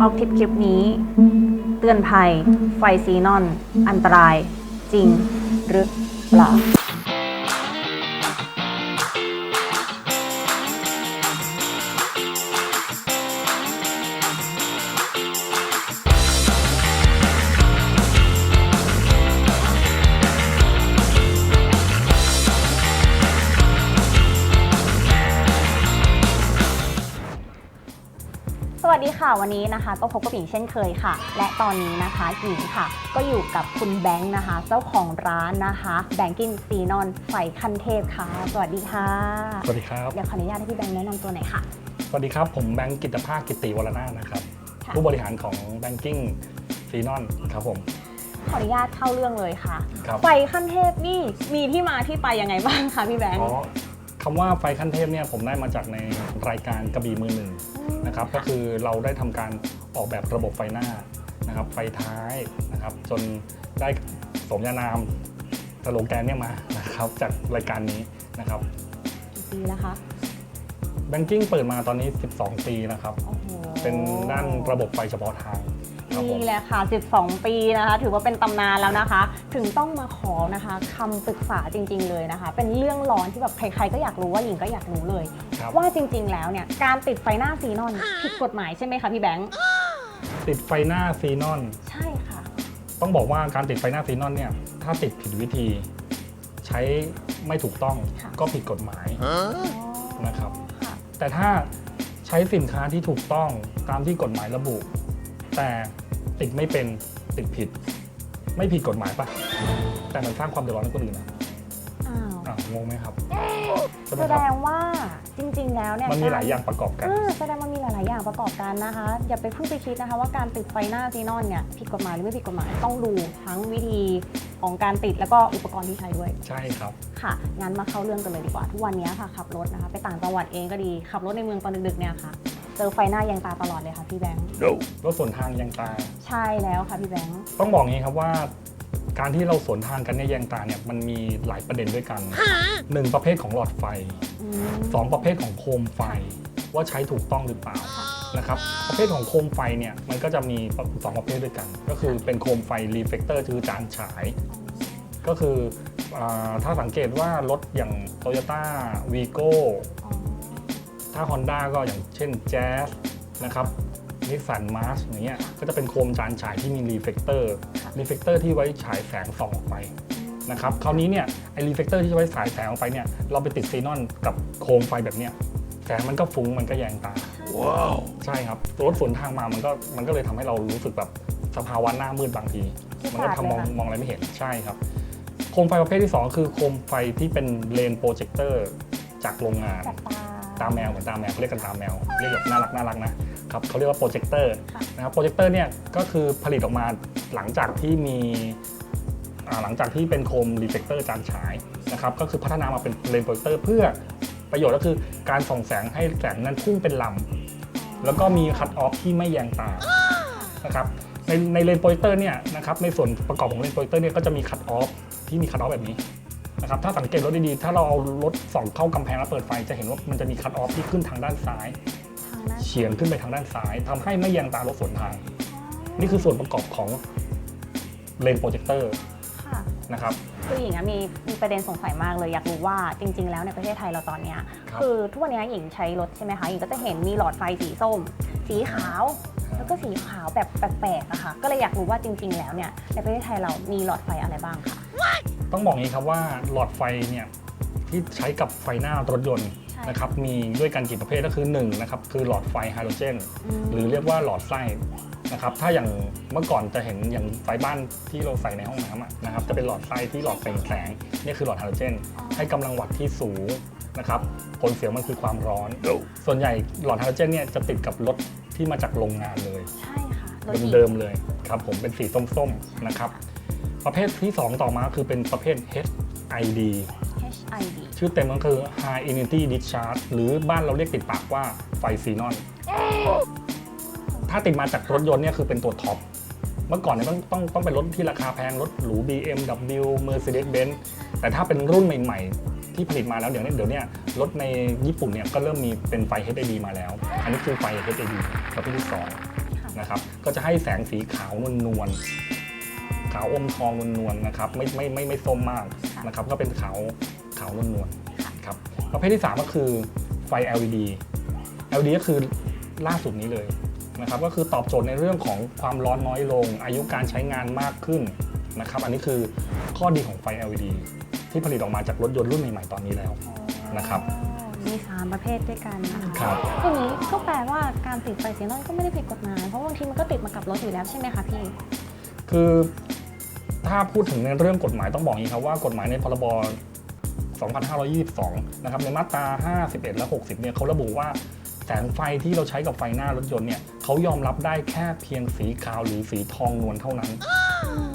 ออกทริปคลิปนี้ เตือนภัย ไฟซีนอน อันตราย จริงหรือเปล่า วัสดีค่ะวันนี้นะคะ ก็พบกับหญิงเช่นเคยค่ะ และตอนนี้นะคะหญิงค่ะ ก็อยู่กับคุณแบงค์นะคะ เจ้าของร้านนะคะแบงกิ้งซีนอนไฟคันเทพค่ะ สวัสดีค่ะ สวัสดีครับ เดี๋ยวขออนุญาตให้พี่แบงค์แนะนำตัวหน่อยค่ะ สวัสดีครับ ผมแบงค์กิตภาคกิติวรนาถนะครับ ค่ะ ผู้บริหารของ Banking ซีนอนครับผม ขออนุญาตเข้าเรื่องเลยค่ะ ครับ ไฟขั้นเทพนี่มีที่มาที่ไปยังไงบ้างคะพี่แบงค์ อ๋อ คำว่าไฟขั้นเทพเนี่ยผมได้มาจากในรายการกระบี่มือหนึ่งนะครับก็คือเราได้ทำการออกแบบระบบไฟหน้านะครับไฟท้ายนะครับจนได้สมญานามสโลแกนเนี่ยมานะครับจากรายการนี้นะครับกี่ปีแล้วคะ Banking เปิดมาตอนนี้ 12 ปีนะครับ โอ้โหเป็นด้านระบบไฟเฉพาะทาง ครับผม นี่แหละค่ะ 12 ปีนะคะ ถือว่าเป็นตำนานแล้วนะคะ ถึงต้องมาขอนะคะคำปรึกษาจริง ๆ เลยนะคะ เป็นเรื่องร้อนที่แบบใครๆก็อยากรู้ว่าหญิงก็อยากรู้เลย ครับ ว่าจริง ๆ แล้วเนี่ยการติดไฟหน้าซีนอนผิดกฎหมายใช่ไหมคะพี่แบงค์ติดไฟหน้าซีนอน ใช่ค่ะ ต้องบอกว่าการติดไฟหน้าซีนอนเนี่ย ถ้าติดผิดวิธี ใช้ไม่ถูกต้องค่ะ ก็ผิดกฎหมายอ๋อนะครับ ค่ะแต่ถ้าใช้สินค้าที่ถูกต้องตามที่กฎหมายระบุ แต่ ติดไม่เป็นติดผิด ไม่ผิดกฎหมายปะแต่มันสร้างความเดือดร้อนให้คนอื่นนะอ้าว อะงงไหมครับใช่ไหมแสคดรับงว่าจริง ๆ แล้วเนี่ยมันมีหลายอย่างประกอบกัน อ่าแสดงมันมีหลาย ๆ อย่างประกอบกันนะคะ อย่าไปเพิ่งไปคิดนะคะ ว่าการติดไฟหน้าซีนอนเนี่ยผิดกฎหมายหรือไม่ผิดกฎหมายต้องดูทั้งวิธีของการติดแล้วก็อุปกรณ์ที่ใช้ด้วย ใช่ครับ ค่ะ งั้นมาเข้าเรื่องกันเลยดีกว่า ทุกวันนี้ค่ะขับรถนะคะ ไปต่างจังหวัดเองก็ดี ขับรถในเมืองตอนดึกๆเนี่ยค่ะ เจอไฟหน้าแยงตาตลอดเลยค่ะพี่แบงค์รถสวนทางยังตา ใช่แล้วค่ะพี่แบงค์ ต้องบอกงี้ครับว่า การที่เราสวนทางกันเนี่ยแยงตาเนี่ยมันมีหลายประเด็นด้วยกันหนึ่งประเภทของหลอดไฟอืม สองประเภทของโคมไฟ ว่าใช้ถูกต้องหรือเปล่าค่ะนะครับประเภทของโคมไฟเนี่ยมันก็จะมีสองประเภทด้วยกัน ก็คือเป็นโคมไฟรีเฟกเตอร์คือจานฉาย ก็คืออาถ้าสังเกตว่ารถอย่าง Toyota v i g o อ๋อ ถ้า Honda ก็อย่างเช่น Jazz นะครับนิสสันมาร์ชอย่างเงี้ยก็จะเป็นโคมจานฉายที่มีรีเฟกเตอร์รีเฟกเตอร์ที่ไว้ฉายแสงส่องออกไปนะครับคราวนี้เนี่ยไอรีเฟกเตอร์ที่จะไว้สายแสงออกไปเนี่ยเราไปติดซีนอนกับโคมไฟแบบเนี้ยแสงมันก็ฟุ้งมันก็แยงตาว้าวใช่ครับรถสวนทางมามันก็มันก็เลยทำให้เรารู้สึกแบบสภาวะหน้ามืดบางทีที่มันก็ขาดทำเลมอยงค่ะมองอะไรไม่เห็นใช่ครับ โคมไฟประเภทที่ 2 คือโคมไฟที่เป็นเลนโปรเจคเตอร์จากโรงงานจับ ตาตาแมวเหมือนตาแมวเขาเรียกกันตาแมวเรียกแบบน่ารักน่ารักนะครับเขาเรียกว่าโปรเจคเตอร์ค่ะนะครับโปรเจคเตอร์เนี่ยก็คือผลิตออกมาหลังจากที่มีอ่าหลังจากที่เป็นโคมรีเฟกเตอร์จานฉายนะครับก็คือพัฒนามาเป็นเลนส์โปรเจคเตอร์เพื่อประโยชน์ก็คือการส่องแสงให้แสงนั้นพุ่งเป็นลำแล้วก็มีคัตออฟที่ไม่แยงตานะครับในในเลนส์โปรเจคเตอร์เนี่ยนะครับในส่วนประกอบของเลนส์โปรเจคเตอร์เนี่ยก็จะมีคัตออฟที่มีคัตออฟแบบนี้ นะครับถ้าสังเกตรถดีๆ ถ้าเราเอารถส่องเข้ากำแพงแล้วเปิดไฟจะเห็นว่ามันจะมีคัตออฟที่ขึ้นทางด้านซ้าย ทางหน้าเฉียงขึ้นไปทางด้านซ้ายทำให้ไม่แยงตารถสวนทาง นี่คือส่วนประกอบของเลนส์โปรเจคเตอร์ค่ะ นะครับ คือหญิงอะมีมีประเด็นสงสัยมากเลยอยากรู้ว่าจริง ๆ แล้วในประเทศไทยเราตอนเนี้ยครับคือทุกวันนี้หญิงใช้รถใช่ไหมคะหญิงก็จะเห็นมีหลอดไฟสีส้ม สีขาวแล้วก็สีขาวแบบแปลกๆอะค่ะก็เลยอยากรู้ว่าจริง ๆ แล้วเนี่ยในประเทศไทยเรามีหลอดไฟอะไรบ้างคะ ต้องบอกงี้ครับว่าหลอดไฟเนี่ยที่ใช้กับไฟหน้ารถยนต์ใช่ นะครับมีด้วยกันกี่ประเภทก็คือ1นะครับคือหลอดไฟไฮโดรเจนมหรือเรียกว่าหลอดไส้นะครับถ้าอย่างเมื่อก่อนจะเห็นอย่างไฟบ้านที่เราใส่ในห้องน้ำอะนะครับจะเป็นหลอดไส้ที่หลอดเปล่งแสงนี่คือหลอดไฮโดรเจนให้กำลังวัตต์ที่สูงนะครับผลเสียมันคือความร้อน ส่วนใหญ่หลอดไฮโดรเจนเนี่ยจะติดกับรถที่มาจากโรงงานเลย ใช่ค่ะรถหญิงเดิมๆเลยครับผมเป็นสีส้มๆนะครับ ประเภทที่ 2 ต่อมาคือเป็นประเภท HID HID ชื่อเต็มก็คือ High Energy Discharge หรือบ้านเราเรียกติดปากว่าไฟซีนอน ถ้าติดมาจากรถยนต์เนี่ยคือเป็นตัวท็อป เมื่อก่อนเนี่ยต้องต้องต้องเป็นรถที่ราคาแพง รถหรู BMW Mercedes-Benz แต่ถ้าเป็นรุ่นใหม่ๆ ที่ผลิตมาแล้วเดี๋ยวนี้เดี๋ยวเนี้รถในญี่ปุ่นเนี่ยก็เริ่มมีเป็นไฟ HID มาแล้ว อันนี้คือไฟ HID ประเภทที่สองค่ะนะครับ ก็จะให้แสงสีขาวนวลนวลๆ ขาวอมทองนวลนวลๆนะครับไม่ไม่ไม่ไม่ส้มมากนะครับก็เป็นขาวขาวนวลนวลๆครับประเภทที่ 3 ก็คือไฟ LED LED ก็คือล่าสุดนี้เลยนะครับก็คือตอบโจทย์ในเรื่องของความร้อนน้อยลง อายุการใช้งานมากขึ้นนะครับอันนี้คือข้อดีของไฟ LED ที่ผลิตออกมาจากรถยนต์รุ่นใหม่ๆตอนนี้แล้วนะครับมีสามประเภทด้วยกันนะคะครับทีนี้ก็แปลว่าการติดไฟสีนอนก็ไม่ได้ผิดกฎหมาย เพราะบางทีมันก็ติดมากับรถอยู่แล้วใช่ไหมคะพี่ คือ ถ้าพูดถึงในเรื่องกฎหมายต้องบอกอย่างนี้ครับว่ากฎหมายในพรบ2522 นะครับในมาตรา 51 และ 60 เนี่ยเขาระบุว่าแสงไฟที่เราใช้กับไฟหน้ารถยนต์เนี่ยเขายอมรับได้แค่เพียงสีขาวหรือสีทองนวลเท่านั้น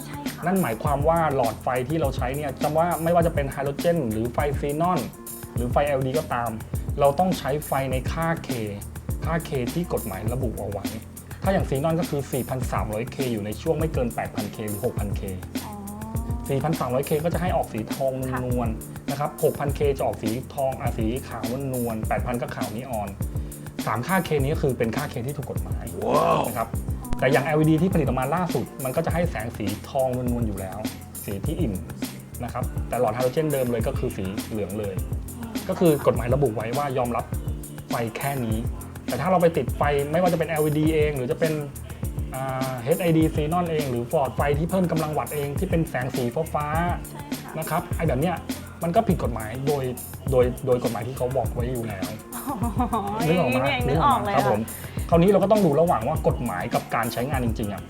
ใช่ค่ะ นั่นหมายความว่าหลอดไฟที่เราใช้เนี่ยจำว่าไม่ว่าจะเป็นไฮโดรเจน หรือไฟซีนอน หรือไฟ LED ก็ตาม เราต้องใช้ไฟในค่า K ค่า K ที่กฎหมายระบุเอาไว้ ถ้าอย่างซีนอนก็คือ 4,300K อยู่ในช่วงไม่เกิน 8,000K หรือ 6,000K อ๋อ 4,300K ก็จะให้ออกสีทองนวลๆนะครับ 6,000K จะออกสีทองอาสีขาวนวลๆ8,000 ก็ขาวนีออน 3 ค่า K นี้ก็คือเป็นค่า K ที่ถูกกฎหมายนะครับ แต่อย่าง LED ที่ผลิตออกมาล่าสุด มันก็จะให้แสงสีทองนวลๆอยู่แล้ว สีที่อิ่มนะครับ แต่หลอดไฮโดรเจนเดิมเลยก็คือสีเหลืองเลย ก็คือกฎหมายระบุไว้ว่ายอมรับไฟแค่นี้ แต่ถ้าเราไปติดไฟไม่ว่าจะเป็น LED เอง หรือจะเป็นอ่า HID Xenon เอง หรือฟอร์ดไฟที่เพิ่มกำลังวัตต์เองที่เป็นแสงสีฟ้าๆใช่ค่ะนะครับไอ้แบบเนี้ยมันก็ผิดกฎหมายโดยโดยโดยกฎหมายที่เขาบอกไว้อยู่แล้วนึกออกไหมนึกออกเลยครับผค่ะมคราวนี้เราก็ต้องดูระหว่างว่ากฎหมายกับการใช้งานจริงๆอะ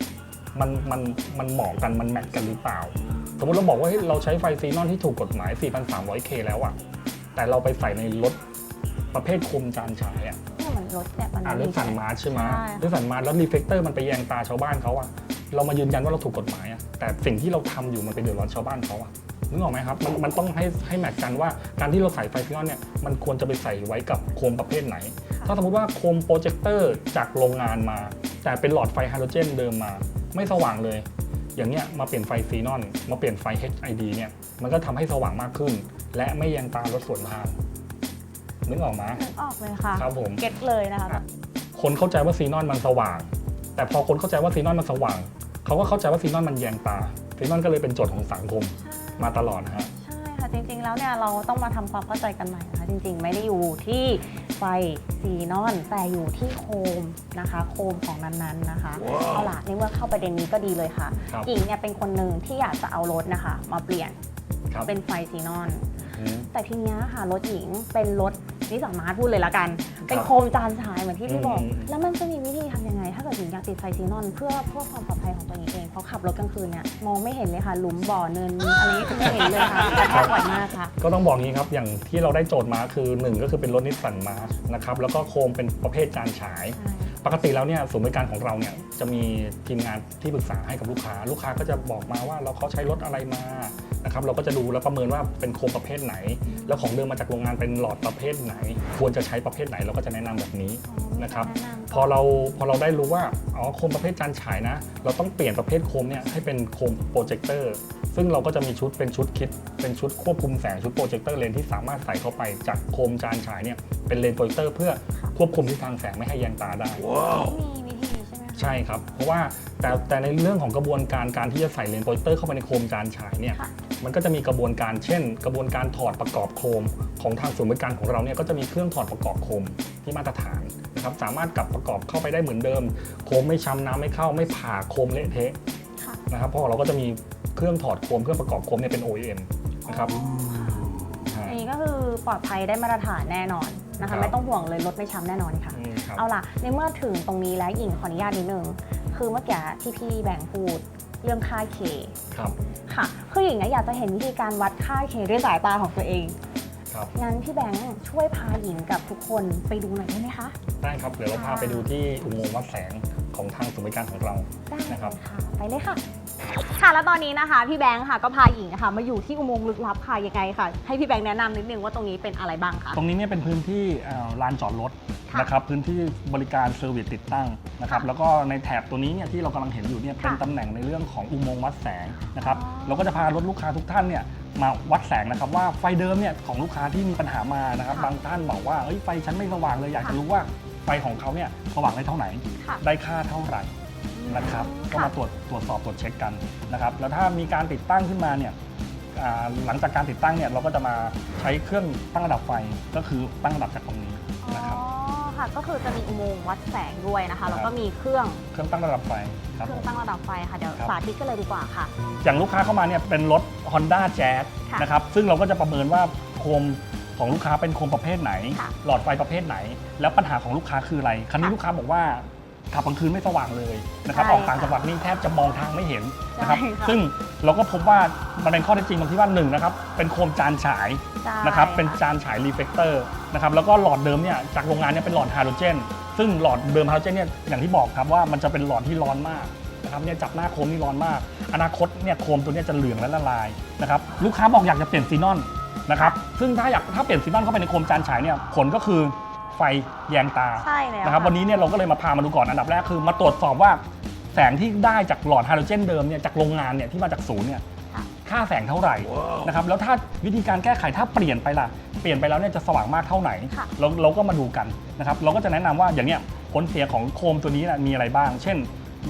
มันมันมันเหมาะกันมันแมทกันหรือเปล่า สมมติเราบอกว่าเฮ้ยเราใช้ไฟซีนอนที่ถูกกฎหมาย 4,300K แล้วอะแต่เราไปใส่ในรถประเภทคมจานฉายอะ เนี่ยเหมือนรถแบบมันอ่าเรื่องสันมาร์ชใช่ไหมใช่เรื่องสันมาร์ชแล้วรีเฟกเตอร์มันไปแยงตาชาวบ้านเขาอะเรามายืนยันว่าเราถูกกฎหมายอะแต่สิ่งที่เราทำอยู่มันไปเดือดร้อนชาวบ้านเขาอะนึกออกไหมครับมันมันต้องให้ให้แมทกันว่าการที่เราใส่ไฟฟิออนเนี่ยมันควรจะไปใส่ไว้กับโคมประเภทไหน ถ้าสมมติว่าโคมโปรเจคเตอร์จากโรงงานมา แต่เป็นหลอดไฟไฮโดรเจนเดิมมา ไม่สว่างเลย อย่างเนี้ยมาเปลี่ยนไฟซีนอน มาเปลี่ยนไฟ HID เนี่ยมันก็ทำให้สว่างมากขึ้น และไม่แยังตารถสวนทาง นึกออกไหมนึกออกเลยค่ะครับผมเก็ตเลยนะคะแบบคนเข้าใจว่าซีนอนมันสว่าง แต่พอคนเข้าใจว่าซีนอนมันสว่าง เขาก็เข้าใจว่าซีนอนมันแยงตา ซีนอนก็เลยเป็นโจทย์ของสังคมมาตลอดนะฮะใช่ค่ะจริงๆแล้วเนี่ยเราต้องมาทำความเข้าใจกันใหม่นะคะจริง ๆ ไม่ได้อยู่ที่ไฟซีนอนแต่อยู่ที่โคมนะคะ โคมของนั้นๆนะคะเอาล่ะในเมื่อเข้าประเด็นนี้ก็ดีเลยค่ะครับหญิงเนี่ยเป็นคนหนึ่งที่อยากจะเอารถนะคะ มาเปลี่ยนครับเป็นไฟซีนอนอืม แต่ทีเนี้ยค่ะรถหญิงเป็นรถนิสสันมาร์ทพูดเลยละกัน เป็นโคมจานฉายเหมือนที่พี่บอก อืม แล้วมันจะมีวิธีทำยังไง ถ้าเกิดหญิงอยากติดไฟซีนอนเพื่อเพื่อความปลอดภัยของตัวเองเองเพราะขับรถกลางคืนเนี่ยมองไม่เห็นเลยค่ะหลุมบ่อเนินอะไรนี่คือไม่เห็นเลยค่ะกระแทกบ่อยมากค่ะ ก็ต้องบอกงี้ครับ อย่างที่เราได้โจทย์มาคือ 1 ก็คือเป็นรถนิสสันมาร์นะครับ แล้วก็โคมเป็นประเภทจานฉาย ปกติแล้วเนี่ยศูนย์บริการของเราเนี่ยจะมีทีมงานที่ปรึกษาให้กับลูกค้า ลูกค้าก็จะบอกมาว่าเราเขาใช้รถอะไรมา นะครับเราก็จะดูแล้วประเมินว่าเป็นโคมประเภทไหน แล้วของเดิมมาจากโรงงานเป็นหลอดประเภทไหน ควรจะใช้ประเภทไหนเราก็จะแนะนำแบบนี้นะครับแนะนำพอเราพอเราได้รู้ว่าอ๋อโคมประเภทจานฉายนะ เราต้องเปลี่ยนประเภทโคมเนี่ยให้เป็นโคมโปรเจคเตอร์ซึ่งเราก็จะมีชุดเป็นชุดคิด เป็นชุดควบคุมแสงชุดโปรเจคเตอร์เลนที่สามารถใส่เข้าไปจากโคมจานฉายเนี่ยเป็นเลนส์โปรเจคเตอร์เพื่อควบคุมทิศทางแสงไม่ให้แยงตาได้มีวิธีใช่ไหมคะ ใช่ครับ เพราะว่าแต่แต่ในเรื่องของกระบวนการการที่จะใส่เลนส์โปรเจคเตอร์เข้าไปในโคมจานฉายเนี่ยค่ะมันก็จะมีกระบวนการเช่น กระบวนการถอดประกอบโคม ของทางศูนย์บริการของเราเนี่ยก็จะมีเครื่องถอดประกอบโคมที่มาตรฐานนะครับสามารถกลับประกอบเข้าไปได้เหมือนเดิม โคมไม่ช้ำน้ำไม่เข้าไม่ผ่าโคมเละเทะค่ะนะครับเพราะเราก็จะมีเครื่องถอดโคมเครื่องประกอบโคมเนี่ยเป็น OEM นะครับอ๋อค่ะฮะอันนี้ก็คือปลอดภัยได้มาตรฐานแน่นอน นะครัคะ บไม่ต้องห่วงเลยรถไม่ช้ำแน่นอนค่ะ อืมครับ เอาล่ะ ในเมื่อถึงตรงนี้แล้วหญิงขออนุญาตนิดนึง คือเมื่อกี้ที่พี่แบ่งพูดเรื่องค่าเค ครับ ค่ะ คือหญิงเนี่ยอยากจะเห็นวิธีการวัดค่าเคด้วยสายตาของตัวเอง ครับ งั้นพี่แบงค์ช่วยพาหญิงกับทุกคนไปดูหน่อยได้ไหมคะ ได้ครับ เดี๋ยวเราพาไปดูที่อุโมงค์วัดแสงของทางศูนย์บริการของเรา ได้นะครับ ค่ะ ไปเลยค่ะ ค่ะแล้วตอนนี้นะคะ พี่แบงค์ค่ะก็พาหญิงนะคะมาอยู่ที่อุโมงค์ลึกลับค่ะยังไงค่ะ ให้พี่แบงค์แนะนำนิดนึงว่าตรงนี้เป็นอะไรบ้างคะตรงนี้เนี่ยเป็นพื้นที่เอ่อลานจอดรถค่ะนะครับพื้นที่บริการเซอร์วิสติดตั้งนะครับค่ะแล้วก็ในแถบตัวนี้เนี่ยที่เรากำลังเห็นอยู่เนี่ยเป็นค่ะตำแหน่งในเรื่องของอุโมงค์วัดแสงนะครับอ๋อเราก็จะพารถลูกค้าทุกท่านเนี่ยมาวัดแสงนะครับว่าไฟเดิมเนี่ยของลูกค้าที่มีปัญหามานะครับค่ะบางท่านบอกว่าเอ้ยไฟฉันไม่สว่างเลยอยากจะค่ะรู้ว่าไฟของเขาเนี่ยสว่างได้เท่าไหนค่ะ ได้ค่าเท่าไหร่ นะครับก็ค่ะมาตรวจตรวจสอบตรวจเช็คกันนะครับแล้วถ้ามีการติดตั้งขึ้นมาเนี่ยอ่าหลังจากการติดตั้งเนี่ยเราก็จะมาใช้เครื่องตั้งระดับไฟก็คือตั้งระดับจากตรงนี้นะครับ อ๋อค่ะ ก็คือจะมีอุโมงค์วัดแสงด้วยนะคะแล้วก็มีเครื่องเครื่องตั้งระดับไฟครับเคผรื่องม ตั้งระดับไฟค่ะ เดี๋ยวครับ สาธิตกันเลยดีกว่าค่ะ อย่างลูกค้าเข้ามาเนี่ยเป็นรถ Honda Jazz ค่ะนะครับซึ่งเราก็จะประเมินว่าโคมของลูกค้าเป็นโคมประเภทไหน ค่ะหลอดไฟประเภทไหน แล้วปัญหาของลูกค้าคืออะไรคันนี้ค่ะ ลูกค้าบอกว่า ขับกลางคืนไม่สว่างเลยนะครับใช่ออกต่างค่ะจังหวัดนี่แทบจะมองทางไม่เห็นนะครับ ใช่ค่ะ ซึ่งเราก็พบว่ามันเป็นข้อเท็จจริงตรงที่ว่าหนึ่งนะครับเป็นโคมจานฉาย ใช่นะครับเป็นค่ะจานฉายรีเฟกเตอร์นะครับแล้วก็หลอดเดิมเนี่ยจากโรงงานเนี่ยเป็นหลอดไฮโดรเจน ซึ่งหลอดเดิมไฮโดรเจนเนี่ยอย่างที่บอกครับว่ามันจะเป็นหลอดที่ร้อนมากนะครับเนี่ยจับหน้าโคมนี่ร้อนมาก อนาคตเนี่ยโคมตัวเนี้จะเหลืองและละลายนะครับลูกค้าบอกอยากจะเปลี่ยนซีนอนนะครับซึ่งถ้าอยากถ้าเปลี่ยนซีนอนเข้าไปในโคมจานฉายเนี่ยผลก็คือ ไฟแยงตาใช่แล้วนะครับวันนี้เนี่ยเราก็เลยมาพามาดูก่อนอันดับแรกคือ มาตรวจสอบว่าแสงที่ได้จากหลอดไฮโดรเจนเดิมเนี่ยจากโรงงานเนี่ยที่มาจากศูนย์เนี่ยค่ะค่าแสงเท่าไหร่นะครับแล้วถ้าวิธีการแก้ไขถ้าเปลี่ยนไปล่ะเปลี่ยนไปแล้วเนี่ยจะสว่างมากเท่าไหร่ค่ะ เราเราก็มาดูกันนะครับเราก็จะแนะนำว่าอย่างเนี้ยผลเสียของโคมตัวนี้นะมีอะไรบ้าง เช่น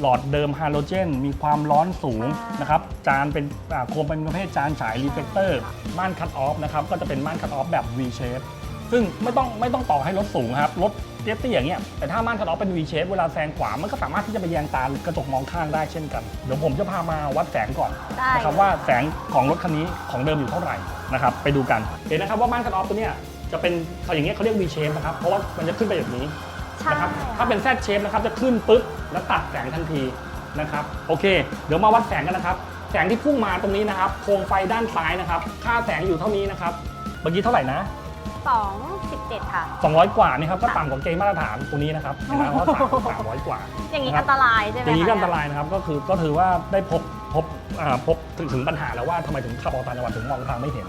หลอดเดิมไฮโดรเจน มีความร้อนสูงใช่นะครับจานเป็นอ่าโคมเป็นประเภทจานฉายรีเฟกเตอร์ม่านคัตออฟนะครับก็จะเป็นม่านคัตออฟแบบ V shape ซึ่งไม่ต้องไม่ต้องต่อให้รถสูงครับรถเตี้ยๆอย่างเงี้ยแต่ถ้าม่านคัตออฟเป็น V shape เวลาแซงขวามันก็สามารถที่จะไปแยงตากระจกมองข้างได้เช่นกัน เดี๋ยวผมจะพามาวัดแสงก่อนได้ นะครับว่าแสงของรถคันนี้ของเดิมอยู่เท่าไหร่นะครับไปดูกันเห็นนะครับว่าม่านคัตออฟตัวเนี้ยจะเป็นเขาอย่างเงี้ยเขาเรียก V shape นะครับเพราะว่ามันจะขึ้นไปแบบนี้ ใช่ นะครับถ้าเป็น Z shape นะครับจะขึ้นปุ๊บแล้วตัดแสงทันทีนะครับโอเค เดี๋ยวมาวัดแสงกันนะครับ แสงที่พุ่งมาตรงนี้นะครับโคมไฟด้านซ้ายนะครับ ค่าแสงอยู่เท่านี้นะครับเมื่อกี้เท่าไหร่นะ สองสิบเจ็ดค่ะ 200 กว่านี่ครับก็ต่ำกว่าเกณฑ์มาตรฐานตรงนี้นะครับเห็นไหมว่าสามสามร้อยกว่า อย่างนี้นะครับอันตรายใช่ไหมอย่างนี้ก็อันตคะรายนะครับก็คือก็ถือว่าได้พบพบอ่าพบถึงถึงปัญหาแล้วว่าทำไมถึงขับออกต่างจังหวัดถึงมองทางไม่เห็น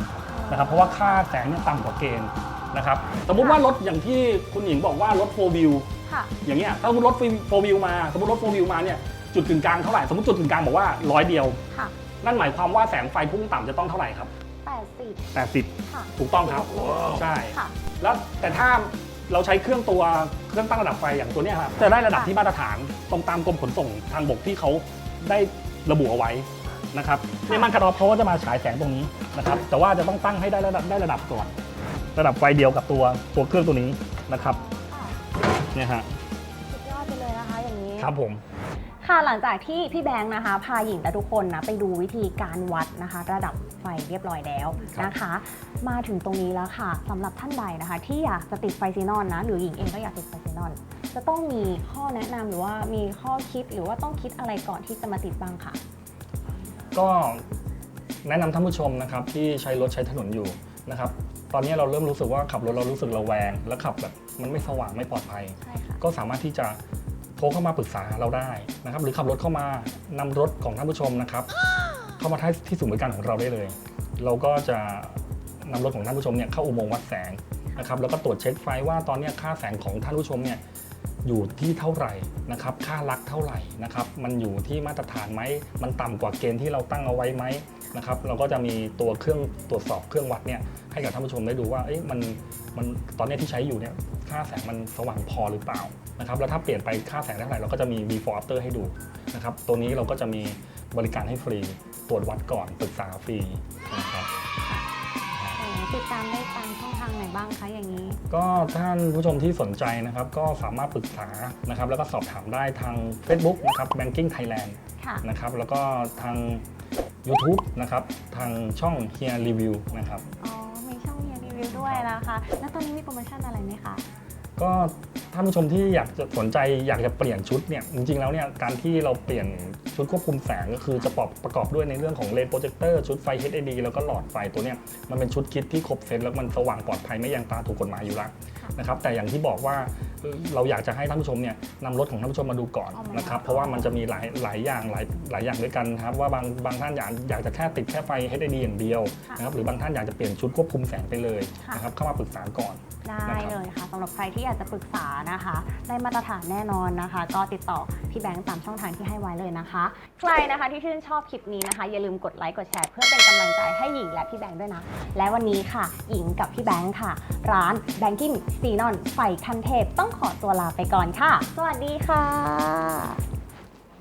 นะครับเพราะว่าค่าแสงเนี่ยต่ำกว่าเกณฑ์นะครับสมมุติว่ารถอย่างที่คุณหญิงบอกว่ารถโฟวิว ค่ะ อย่างเงี้ยถ้าสมมติรถโฟวิวมาสมมติรถโฟวิวมาเนี่ยจุดกึ่งกลางเท่าไหร่สมมติจุดกึ่งกลางบอกว่าร้อยเดียว ค่ะ นั่นหมายความว่าแสงไฟพุ่งต่ำจะต้องเท่าไหร่ครับ แปดสิบ80 ค่ะ ถูกต้องครับ ใช่ ค่ะ แล้วแต่ถ้าเราใช้เครื่องตัวเครื่องตั้งระดับไฟอย่างตัวเนี้ยครับจะได้ระดับค่ะที่มาตรฐานตรงตามกรมขนส่งทางบกที่เขาได้ระบุเอาไว้นะครับในมันคัดออฟเขาก็จะมาฉายแสงตรงนี้นะครับ แต่ว่าจะต้องตั้งให้ได้ระดับได้ระดับก่อนระดับไฟเดียวกับตัวตัวเครื่องตัวนี้นะครับค่ะเนี่ยฮะสุดยอดไปเลยนะคะอย่างนี้ ครับผม ค่ะหลังจากที่พี่แบงค์นะคะพาหญิงและทุกคนนะไปดูวิธีการวัดนะคะ ระดับไฟเรียบร้อยแล้วนะคะ มาถึงตรงนี้แล้วค่ะสำหรับท่านใดนะคะ ที่อยากจะติดไฟซีนอนนะ หรือหญิงเองก็อยากติดไฟซีนอน จะต้องมีข้อแนะนำหรือว่ามีข้อคิดหรือว่าต้องคิดอะไรก่อนที่จะมาติดบ้างค่ะ ก็แนะนำท่านผู้ชมนะครับที่ใช้รถใช้ถนนอยู่นะครับตอนนี้เราเริ่มรู้สึกว่าขับรถเรารู้สึกระแวง และขับแบบมันไม่สว่างไม่ปลอดภัยใช่ค่ะก็สามารถที่จะโทรเข้ามาปรึกษาเราได้นะครับ หรือขับรถเข้ามานำรถของท่านผู้ชมนะครับ เข้ามาที่ที่ศูนย์บริการของเราได้เลย เราก็จะนำรถของท่านผู้ชมเนี่ยเข้าอุโมงค์วัดแสงนะครับ แล้วก็ตรวจเช็คไฟว่าตอนเนี้ยค่าแสงของท่านผู้ชมเนี่ยอยู่ที่เท่าไหร่นะครับ ค่าลักเท่าไหร่นะครับ มันอยู่ที่มาตรฐานไหมมันต่ำกว่าเกณฑ์ที่เราตั้งเอาไว้ไหม นะครับเราก็จะมีตัวเครื่องตรวจสอบเครื่องวัดเนี่ยให้กับท่านผู้ชมได้ดูว่าเอ๊ะมันมันตอนเนี้ยที่ใช้อยู่เนี่ยค่าแสงมันสว่างพอหรือเปล่านะครับแล้วถ้าเปลี่ยนไปค่าแสงได้เท่าไหร่เราก็จะมี before after ให้ดูนะครับตัวนี้เราก็จะมีบริการให้ฟรีตรวจวัดก่อนปรึกษาฟรีนะครับติดตามได้ตามช่องทางไหนบ้างคะอย่างนี้ ก็ท่านผู้ชมที่สนใจนะครับ ก็สามารถปรึกษานะครับ แล้วก็สอบถามได้ทาง Facebook นะครับ Banking Thailand ค่ะนะครับแล้วก็ทาง YouTube นะครับทางช่อง Here Review นะครับอ๋อ มีช่องเฮียรีวิวด้วยนะคะ แล้วตอนนี้มีโปรโมชั่นอะไรไหมคะ ก็ท่านผู้ชมที่อยากจะสนใจอยากจะเปลี่ยนชุดเนี่ยจริงๆแล้วเนี่ยการที่เราเปลี่ยนชุดควบคุมแสงก็คือจะประกอบประกอบด้วยในเรื่องของเลนส์โปรเจคเตอร์ชุดไฟ HID แล้วก็หลอดไฟตัวเนี้ยมันเป็นชุดคิดที่ครบเซตแล้วมันสว่างปลอดภัยไม่ยังตาถูกกฎหมายอยู่แล้วค่ะ นะครับแต่อย่างที่บอกว่าเอ่อเราอยากจะให้ท่านผู้ชมเนี่ยนำรถของท่านผู้ชมมาดูก่อนเอามานะครับก่อนเพราะว่ามันจะมีหลายหลายอย่างหลายหลายอย่างด้วยกันนะครับว่าบางบางท่านอยากอยากจะแค่ติดแค่ไฟ HID อย่างเดียวค่ะนะครับหรือบางท่านอยากจะเปลี่ยนชุดควบคุมแสงไปเลยค่ะนะครับเข้ามาปรึกษาก่อน ได้เลยค่ะสำหรับใครที่อยากจะปรึกษานะคะ ได้มาตรฐานแน่นอนนะคะ ก็ติดต่อพี่แบงค์ตามช่องทางที่ให้ไว้เลยนะคะ ใครนะคะที่ชื่นชอบคลิปนี้นะคะ อย่าลืมกดไลค์กดแชร์เพื่อเป็นกำลังใจให้หญิงและพี่แบงค์ด้วยนะ และวันนี้ค่ะ หญิงกับพี่แบงค์ค่ะ ร้าน Banking ซีนอนไฟคันเทพต้องขอตัวลาไปก่อนค่ะ สวัสดีค่ะ